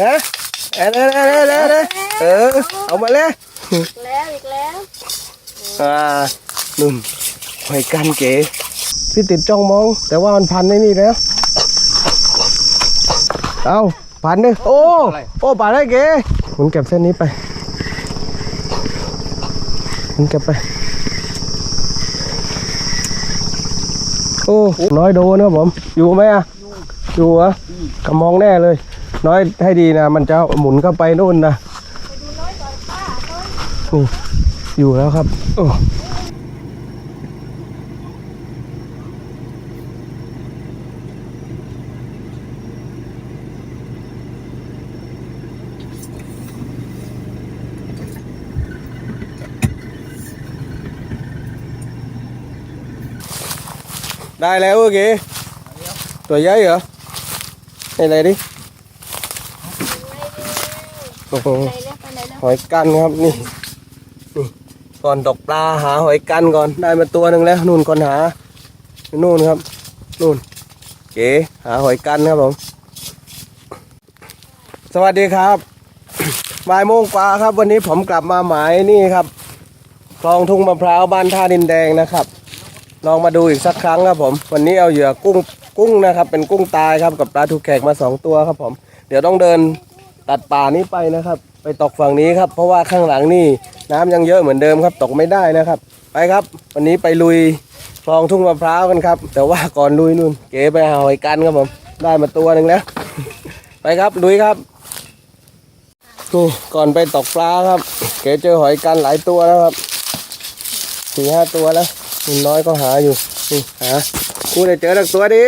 ฮะเออเออเออเออเออเออเอามาเลยแล้วอีกแล้วอ่าหนุ่มหอยกันเก๋พี่ติดจ้องมอง แต่ว่ามันพันในนี่แล้วเอาพันดิโอ้โอ้ป่าได้เก๋มุนเก็บเส้นนี้ไปมุนเก็บไปโอ้น้อยโดนครับผมอยู่ไหมอะอยู่อะกำมองแน่เลย น้อยให้ดีนะ มันจะหมุนเข้าไปนู่นนะนี่อยู่แล้วครับโอ้ได้แล้วเมื่อกี้ตัวใหญ่เหรอให้อะไรดิ โอ้โหหอยกันครับนี่นี่ก่อนตกปลาหาหอยกันก่อนได้มาตัวหนึ่งแล้วนู่นก่อนหานู่นครับนู่นเก๋หาหอยกันครับผมสวัสดีครับบ่ายโมงกว่าครับ วันนี้ผมกลับมาหมายนี่ครับคลองทุ่งมะพร้าวบ้านท่าดินแดงนะครับ ลองมาดูอีกสักครั้งครับผม วันนี้เอาเหยื่อกุ้งกุ้งนะครับ เป็นกุ้งตายครับกับปลาทูแขกมาสองตัวครับผม เดี๋ยวต้องเดิน ตัดป่านี้ไปนะครับ ไปตกฝั่งนี้ครับ เพราะว่าข้างหลังนี่น้ำยังเยอะเหมือนเดิมครับ ตกไม่ได้นะครับ ไปครับ วันนี้ไปลุยคลองทุ่งมะพร้าวกันครับ แต่ว่าก่อนลุยนู่น เก๋ไปหาหอยกันครับผมได้มาตัวหนึ่งแล้ว ไปครับลุยครับนี่ก่อนไปตกปลาครับ เก๋เจอหอยกันหลายตัวแล้วครับสี่ห้าตัวแล้วนุ่นน้อยก็หาอยู่นี่หากูได้เจอหนึ่งตัวดี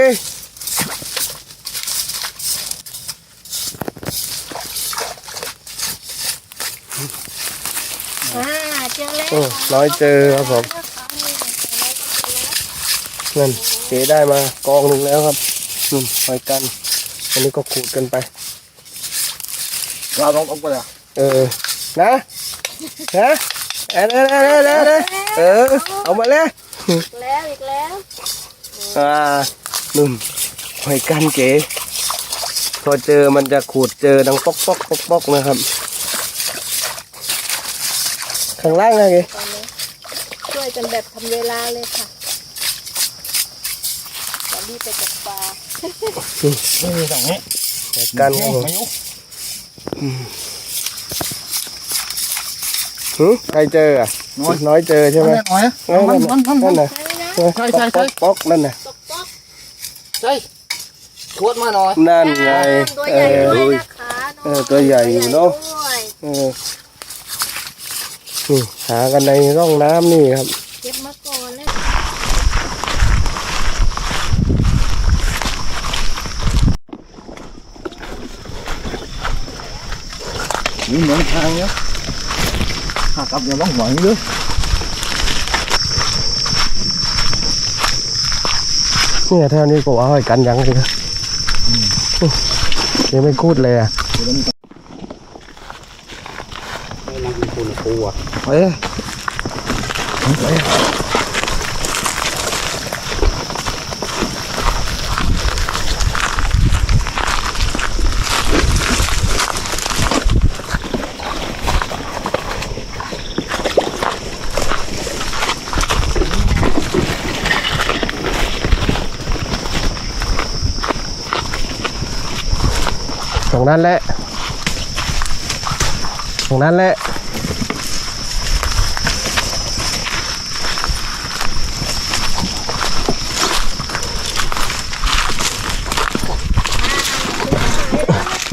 อ่าเจอแล้ว โอ้ น้อยเจอครับผมนั่นเก๋ได้มากองหนึ่งแล้วครับนุ่นหอยกัน อันนี้ก็ขูดกันไปเราต้องต้องไปอะเออ นะนะเออเออเออเออเออเออเอามาเลยอีกแล้วอีกแล้วอ่านุ่นหอยกันเก๋พอเจอมันจะขูดเจอดังป๊อกป๊อกป๊อกป๊อกนะครับ ข้างล่างไงเก๋ตอนนี้ ช่วยกันแบบทำเวลาเลยค่ะตอนนี้ไปจับปลานี่ตรงนี้หอยกันครับผมไม่ยุหือใครเจออะน้อยน้อยเจอใช่ไหมน้อยนั่นมันน่ะมันมันมันั่นนน่ะใช่ไหมใช่ใช่ใช่ป๊อกป๊อกนั่นน่ะตกป๊อกใช่ขวดมาหน่อยนั่นไงตัวเอใหญ่อด้วยอุ้ยนะคะเออตัวใหญ่อยู่เนอะด้วยเออ นี่หากันในร่องน้ำนี่ครับเก็บมาก่อนแล้วนี่เหมือนทางเนี้ยหากลับอย่าบ้องหวังด้วยเนี่ยแถวนี้ก็ว่าหอยกันยังสินะยังไม่คูดเลยอะ เฮ้ยเฮ้ยตรงนั้นแหละ ตรงนั้นแหละ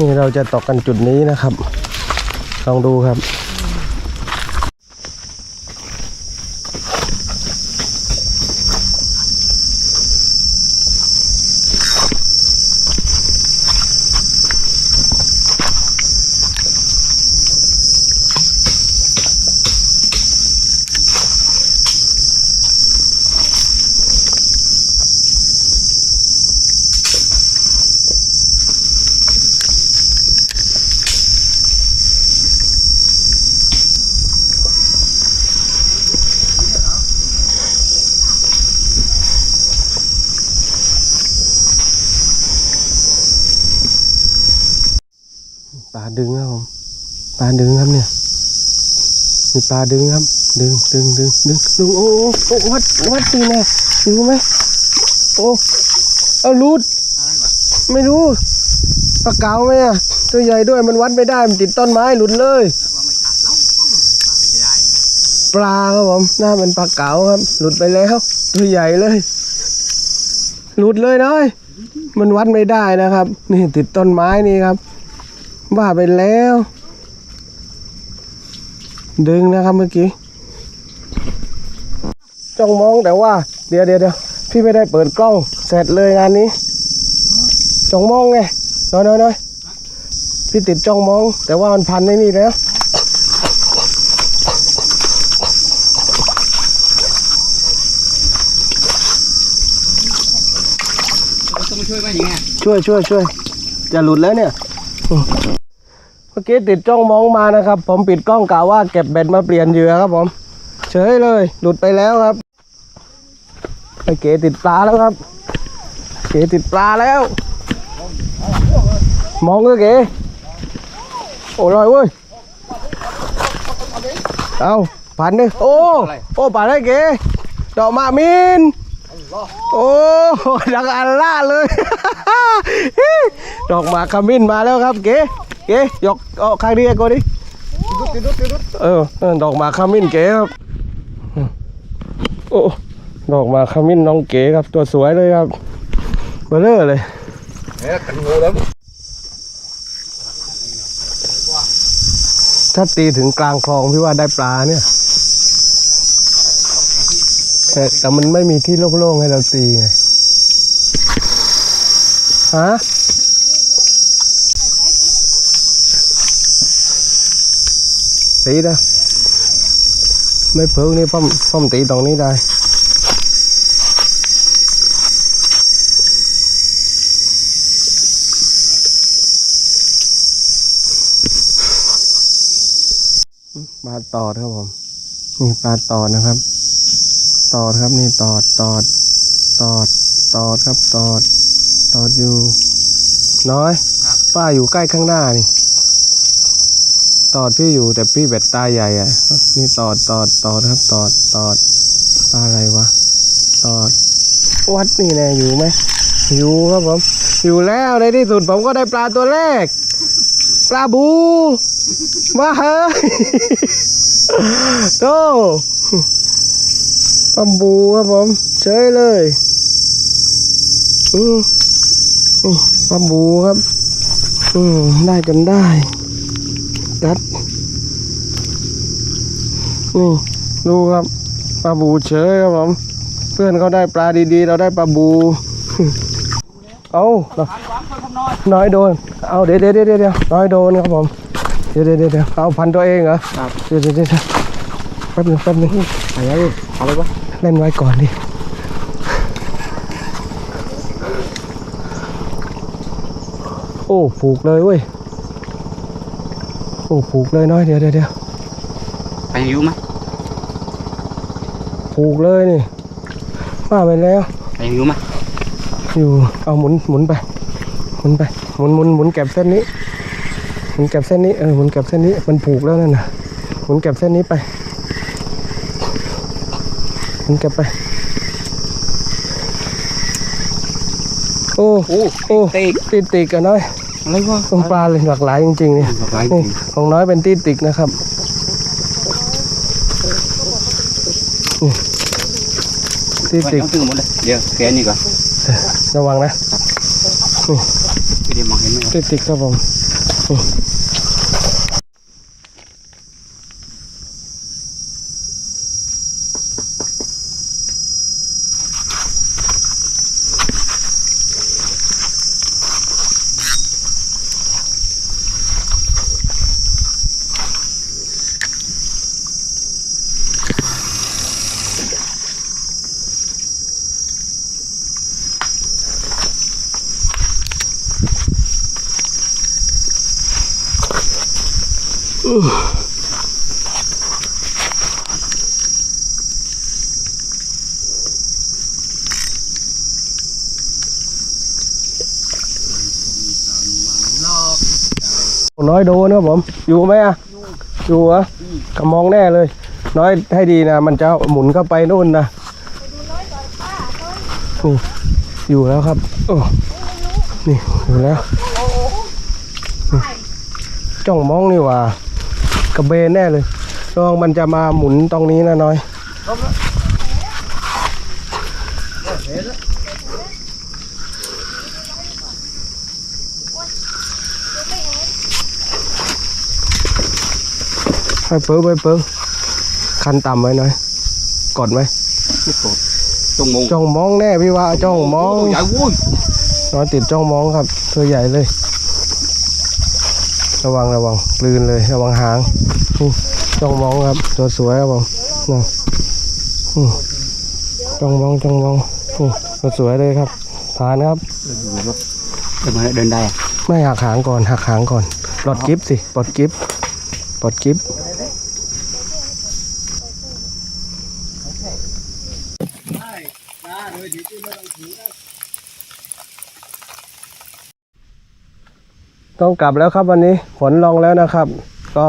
นี่เราจะตอกกันจุดนี้นะครับ ลองดูครับ ดึงครับผมปลาดึงครับเนี่ยมีปลาดึงครับ ดึงดึงดึงดึงดึงโอ้โอ้วัดวัดตีแน่ดึงไหมโอ้เอารูดไม่รู้ปลาเก๋าไหมอะตัวใหญ่ด้วยมันวัดไม่ได้มันติดต้นไม้หลุดเลยปลาครับผมหน่าเป็นปลาเก๋าครับ หลุดไปแล้วตัวใหญ่เลย หลุดเลยน้อยมันวัดไม่ได้นะครับ นี่ติดต้นไม้นี่ครับ ว่าไปแล้ว ดึงนะครับเมื่อกี้จ้องมองแต่ว่า เดี๋ยวเดี๋ยวเดี๋ยวพี่ไม่ได้เปิดกล้อง เสร็จเลยงานนี้จ้องมองไงน้อยน้อยน้อยพี่ติดจ้องมอง แต่ว่ามันพันในนี่แล้วต้องมาช่วยไหมอย่างเงี้ยช่วยช่วยช่วยจะหลุดแล้วเนี่ยอื มเมื่อกี้ติดจ้องมองมานะครับ ผมปิดกล้องกะว่าเก็บเบ็ดมาเปลี่ยนเหยื่อครับผม เฉยเลย หลุดไปแล้วครับไอเก๋ติดปลาแล้วครับ เก๋ติดปลาแล้ว มองเลยเก๋โอ้ลอยเว้ยเอาผ่านดิโอ้โอ้ผ่านได้เก๋ดอกมะมินโอ้ดังอัลล่าเลย ดอกหมากขมิ้นมาแล้วครับเก๋ เก๋ยกเอาข้างนี้ก่อนดิเออเออดอกหมากขมิ้นเก๋ครับโอ้ดอกหมากขมิ้นน้องเก๋ครับ ตัวสวยเลยครับเบลเลอร์เลยเอ๊ะกันงูแล้วถ้าตีถึงกลางคลองพี่ว่าได้ปลาเนี่ยแต่แต่มันไม่มีที่โล่งๆให้เราตีไงฮะ ตีนะไม่เพิ่งนี่พ่อมพ่อมตีตรงนี้ได้ปลาตอดครับผม นี่ปลาตอดนะครับ ตอดครับนี่ตอดตอด ตอด ตอดครับตอด ตอดอยู่ น้อย ป้าอยู่ใกล้ข้างหน้านี่ ตอดพี่อยู่แต่พี่เบ็ดตาใหญ่อะนี่ตอดตอดตอดครับ ตอดตอดปลาอะไรวะ ตอด วัดนี่แน่อยู่ไหมอยู่ครับผม อยู่แล้วในที่สุดผมก็ได้ปลาตัวแรก ปลาบูมาเฮ้ยโตปัมบูครับผมเฉยเลยอืมนี่ปัมบูครับ อืมได้จนได้ กัด นี่ดูครับปลาบูเฉยครับผมเพื่อนเขาได้ปลาดีๆ เราได้ปลาบูเอาน้อยโดน เอาเดี๋ยวเดี๋ยวเดี๋ยวเดี๋ยวน้อยโดนครับผม เดี๋ยวเดี๋ยวเดี๋ยวเอาพันตัวเองเหรอครับเดี๋ยวเดี๋ยวเดี๋ยวแป๊บนึงแป๊บนึงอะไรอะไรวะเล่นไว้ก่อนดิโอ้ผูกเลยเว้ย โอ้ผูกเลยน้อยเดี๋ยวเดี๋ยวเดี๋ยวไปอยู่ไหมผูกเลยนี่ว่าไปแล้วไปอยู่ไหมอยู่เอาหมุนหมุนไปหมุนไปหมุนหมุนหมุนเก็บเส้นนี้หมุนเก็บเส้นนี้เออหมุนเก็บเส้นนี้มันผูกแล้วนั่นน่ะหมุนเก็บเส้นนี้ไปหมุนเก็บไปโอ้โอ้โอ้เตะตีติกกันน้อย อะไรวะตรงปลาเลยหลากหลายจริงๆเนี่ยหลากหลายนี่ของน้อยเป็นตีติกนะครับนี่ตีติกต้องตึงหมดเลยเดี๋ยวแกนี่ก่อนระวังนะไม่ได้มองเห็นไหมตีติกครับผม น้อยโดนครับผม อยู่ไหมอะ อยู่เหรอะกมองแน่เลย น้อยให้ดีนะ มันจะหมุนเข้าไปนู่นนะนี่อยู่แล้วครับโอ้นี่อยู่แล้วนี่จ้องมองนี่ว่ากระเบนแน่เลยระวังมันจะมาหมุนตรงนี้นะน้อย ไปเปิ้ลไปเปิ้ลคันต่ำไว้หน่อยกดไหมไม่กดตรงมงจ้องมองแน่พี่ว่าจ้องมองใหญ่วุ้ยนอนติดจ้องมองครับตัวใหญ่เลย ระวังระวังลืนเลยระวังหางนี่จ้องมองครับ ตัวสวยครับผมนี่อืมจ้องมองจ้องมองนี่ตัวสวยเลยครับผ่านครับทำไมเดินได้อะไม่หักหางก่อนหักหางก่อนปลดกิฟสิปลดกิฟปลดกิฟ ต้องกลับแล้วครับวันนี้ผลลองแล้วนะครับ ก็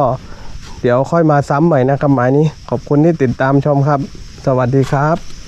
เดี๋ยวค่อยมาซ้ำใหม่นะครับหมายนี้ ขอบคุณที่ติดตามชมครับ สวัสดีครับ